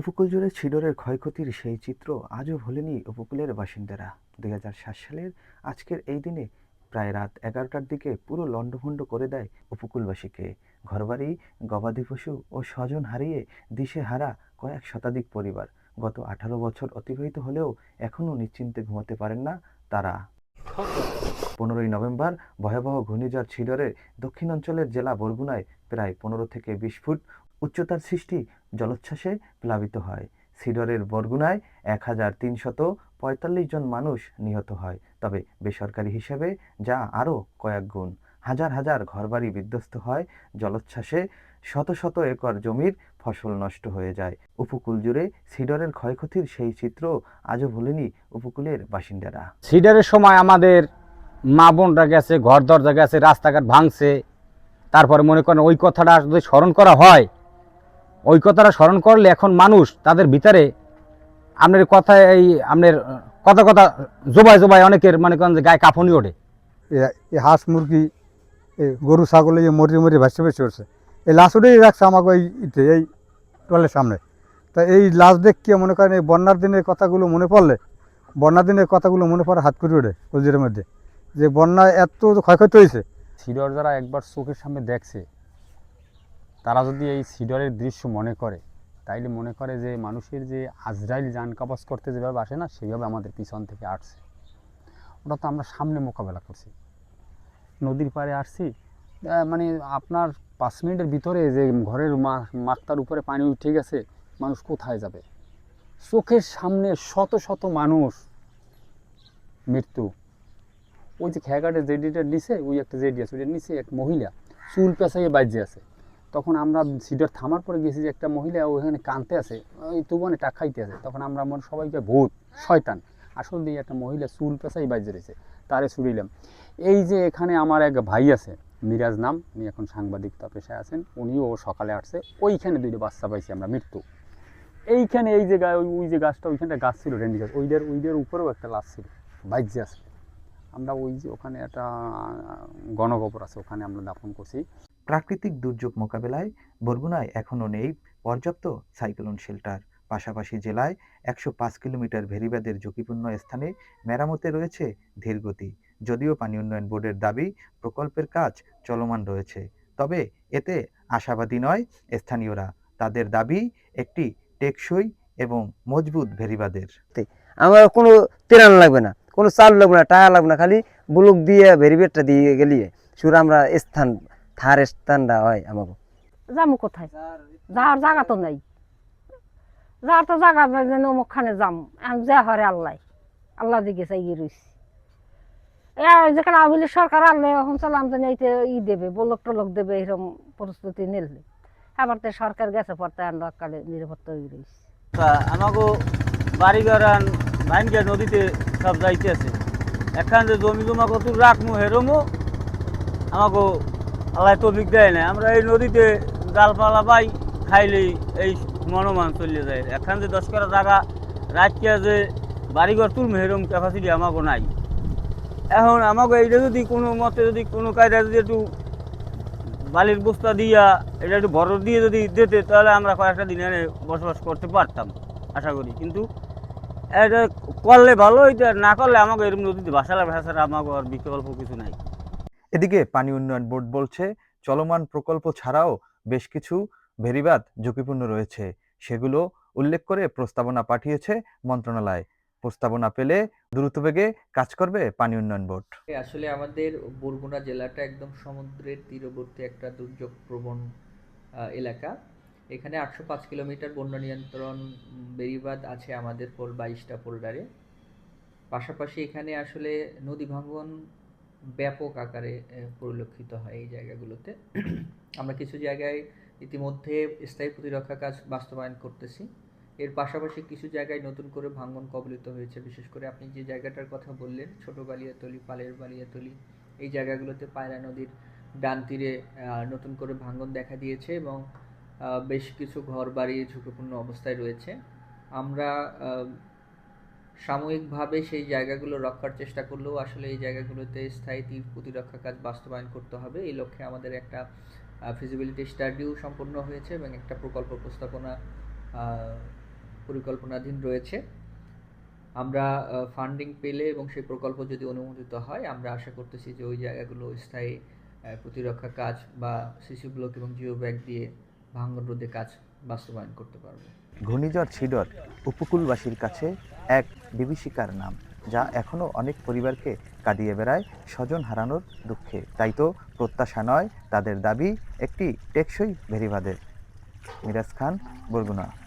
উপকূল জুড়ে ছিডরের ক্ষয়ক্ষতির সেই চিত্র আজও ভোলেনি উপকূলের বাসিন্দারা। দুই সালের আজকের এই দিনে প্রায় রাত এগারোটার দিকে পুরো লণ্ডভণ্ড করে দেয় উপকূলবাসীকে। ঘরবাড়ি, গবাদি পশু ও স্বজন হারিয়ে দিশে হারা কয়েক শতাধিক পরিবার। গত আঠারো বছর অতিবাহিত হলেও এখনও নিশ্চিন্তে ঘুমাতে পারেন না তারা। পনেরোই নভেম্বর ভয়াবহ ঘূর্ণিঝড় ছিডরে দক্ষিণাঞ্চলের জেলা বরগুনায় প্রায় পনেরো থেকে বিশ ফুট উচ্চতার সৃষ্টি জলোচ্ছ্বাসে প্লাবিত হয়। সিডরের বরগুনায় এক হাজার তিনশত পঁয়তাল্লিশ জন মানুষ নিহত হয়। তবে বেসরকারি হিসেবে যা আরও কয়েক গুণ। হাজার হাজার ঘরবাড়ি বিধ্বস্ত হয়, জলোচ্ছ্বাসে শত শত একর জমির ফসল নষ্ট হয়ে যায়। উপকূল জুড়ে সিডরের ক্ষয়ক্ষতির সেই চিত্র আজও ভোলেনি উপকূলের বাসিন্দারা। সিডরের সময় আমাদের মা বোনরা গেছে, ঘর দরজা গেছে, রাস্তাঘাট ভাঙছে। তারপরে মনে করেন ওই কথাটা যদি স্মরণ করা হয় ওই কথাটা স্মরণ করলে এখন মানুষ তাদের ভিতরে আপনার কথা এই আপনার কথা কথা জোবায় জোবায় অনেকের মনে করেন যে গায়ে কাঁপুনি ওঠে। এ- হাঁস মুরগি গরু ছাগল এই মরি মরি ভাসতে ভাসতে উঠছে। এই লাশ উঠেই রাখছে আমাকে এই ইতে এই টলের সামনে। তা এই লাশ দেখিয়ে মনে করেন এই বন্যার দিনের কথাগুলো মনে পড়লে বন্যার দিনের কথাগুলো মনে পড়ে হাত করে ওঠে কলজিরের মধ্যে। যে বন্যা এত ক্ষয়ক্ষতি হয়েছে। সিডর যারা একবার চোখের সামনে দেখছে তারা যদি এই সিডরের দৃশ্য মনে করে, তাইলে মনে করে যে মানুষের যে আজরাইল যান কাবাজ করতে যেভাবে আসে না সেইভাবে আমাদের পিছন থেকে আসছে। ওটা তো আমরা সামনে মোকাবেলা করছি। নদীর পাড়ে আসছি। মানে আপনার পাঁচ মিনিটের ভিতরে যে ঘরের মাকতার উপরে পানি উঠে গেছে, মানুষ কোথায় যাবে? চোখের সামনে শত শত মানুষ মৃত্যু। ওই যে খেয়াঘাটের জেডিটার নিচে ওই একটা জেডি আছে ওইটার নিচে এক মহিলা। চুল পেঁচাইয়ে বাজ্যে আছে। তখন আমরা সিডার থামার পরে গেছি যে একটা মহিলা ওইখানে কানতে আছে, ওই তুবনে টাকা খাইতে আছে। তখন আমরা মনে সবাইকে, ভূত, শয়তান। আসল দিয়ে একটা মহিলা চুল পেঁচাই বাজ্যে রয়েছে তারে ছুড়িলাম। এই যে এখানে আমার এক ভাই আছে, মিরাজ নাম, উনি এখন সাংবাদিকতা পেশায় আছেন, উনিও সকালে আসছে, ওইখানে দুইটা বাচ্চা পাইছি আমরা, মৃত্যু। এইখানে এই যে ওই- যে গাছটা, ওইখানটা গাছ ছিল রেন্ডি গাছ ওইটার ওইটার উপরেও একটা লাশ ছিল বাজ্যে আছে। আমরা ওই যে ওখানে একটা গণকবর আছে, ওখানে আমরা দাফন করছি। প্রাকৃতিক দুর্যোগ মোকাবেলায় বরগুনায় এখনও নেই পর্যাপ্ত সাইক্লোন শেল্টার। পাশাপাশি জেলায় একশো পাঁচ কিলোমিটার ভেরিবাদের ঝুঁকিপূর্ণ স্থানে মেরামতে রয়েছে ধীরগতি। যদিও পানি উন্নয়ন বোর্ডের দাবি, প্রকল্পের কাজ চলমান রয়েছে। তবে এতে আশাবাদী নয় স্থানীয়রা। তাদের দাবি, একটি টেকসই এবং মজবুত ভেরিবাদের। আমার কোনো তেরান লাগবে না, কোনো চাল লাগবে না টাকা লাগবে না, খালি বুলুক দিয়ে ভেরিবেটটা দিয়ে গেলিয়ে সুর আমরা স্থান থার স্থানটা হয় আমাকে যামু কোথায়? যাওয়ার জায়গা তো নাই। যাওয়ার তো জায়গা নাই যেন অমুকখানে যাম। আমি যা হরে আল্লাহ। আল্লাহ দিকে চাইয়ে রইছি। এ যেখানে আবিলি সরকার আনলে এখন চালাম জানি এইতে ই দেবে বলক টলক দেবে এরকম প্রস্তুতি নিলে। আবার তো সরকার গেছে পড়তে আমরা কালে নিরাপত্তা হয়ে রয়েছি তা আমাকে বাড়িঘর আন ভাইনগা নদীতে সব যাইতে আছে এখান যে জমি জমা কত রাখমু হেরমু আমাকে আল্লাহ তবিক দেয় না। আমরা এই নদীতে জালপালা পাই, খাইলেই এই মনোমান চলে যায়। এখান যে দশ করা জায়গা রাখিয়া যে বাড়িঘর তুলমু হেরম ক্যাপাসিটি আমাকে নাই। এখন আমাকে এইটা যদি কোনো মতে যদি কোনো কায়দা যদি একটু বালির বস্তা দিয়া এটা একটু বড় দিয়ে যদি দিতে, তাহলে আমরা কয়েকটা দিন এনে বসবাস করতে পারতাম, আশা করি। কিন্তু এটা করলে ভালো এটা না করলে আমাকে এরকম নদীতে ভাসালা ভাষাটা আমাকে আর বিকল্প কিছু নাই। এদিকে পানি উন্নয়ন বোর্ড বলছে, চলমান প্রকল্প ছাড়াও বেশ কিছু ভেরিবাদ ঝুঁকিপূর্ণ রয়েছে। সেগুলো উল্লেখ করে প্রস্তাবনা পাঠিয়েছে মন্ত্রণালয়। প্রস্তাবনা পেলে দ্রুতবেগে কাজ করবে পানি উন্নয়ন বোর্ড। আসলে আমাদের বরগুনা জেলাটা একদম সমুদ্রের তীরবর্তী একটা দুর্যোগ প্রবণ এলাকা। এখানে আটশো পাঁচ কিলোমিটার বন্যা নিয়ন্ত্রণ বেড়িবাঁধ আছে আমাদের পোল বাইশটা পোল্ডারে পাশাপাশি এখানে আসলে নদী ভাঙ্গন ব্যাপক আকারে পরিলক্ষিত হয় এই জায়গাগুলোতে। আমরা কিছু জায়গায় ইতিমধ্যে স্থায়ী প্রতিরক্ষা কাজ বাস্তবায়ন করতেছি। এর পাশাপাশি কিছু জায়গায় নতুন করে ভাঙ্গন কবলিত হয়েছে। বিশেষ করে আপনি যে জায়গাটার কথা বললেন, ছোট বালিয়াতলি, পালের বালিয়াতলি, এই জায়গাগুলোতে পায়রা নদীর ডান তীরে নতুন করে ভাঙ্গন দেখা দিয়েছে এবং বেশ কিছু ঘর বাড়ি ঝুঁকিপূর্ণ অবস্থায় রয়েছে। আমরা সাময়িকভাবে সেই জায়গাগুলো রক্ষার চেষ্টা করলেও আসলে এই জায়গাগুলোতে স্থায়ী তীর প্রতিরক্ষা কাজ বাস্তবায়ন করতে হবে। এই লক্ষ্যে আমাদের একটা ফিজিবিলিটি স্টাডিও সম্পন্ন হয়েছে এবং একটা প্রকল্প প্রস্তাবনা পরিকল্পনাধীন রয়েছে। আমরা ফান্ডিং পেলে এবং সেই প্রকল্প যদি অনুমোদিত হয়, আমরা আশা করতেছি যে ওই জায়গাগুলো স্থায়ী প্রতিরক্ষা কাজ বা সিসি ব্লক এবং জিও ব্যাগ দিয়ে ভাঙ্গন রোধে কাজ বাস্তবায়ন করতে পারব। ঘূর্ণিঝড় ছিডর উপকূলবাসীর কাছে এক বিভীষিকার নাম, যা এখনও অনেক পরিবারকে কাঁদিয়ে বেড়ায় স্বজন হারানোর দুঃখে। তাই তো প্রত্যাশা নয়, তাদের দাবি একটি টেকসই ভেরিবাদের। মিরাজ খান, বরগুনা।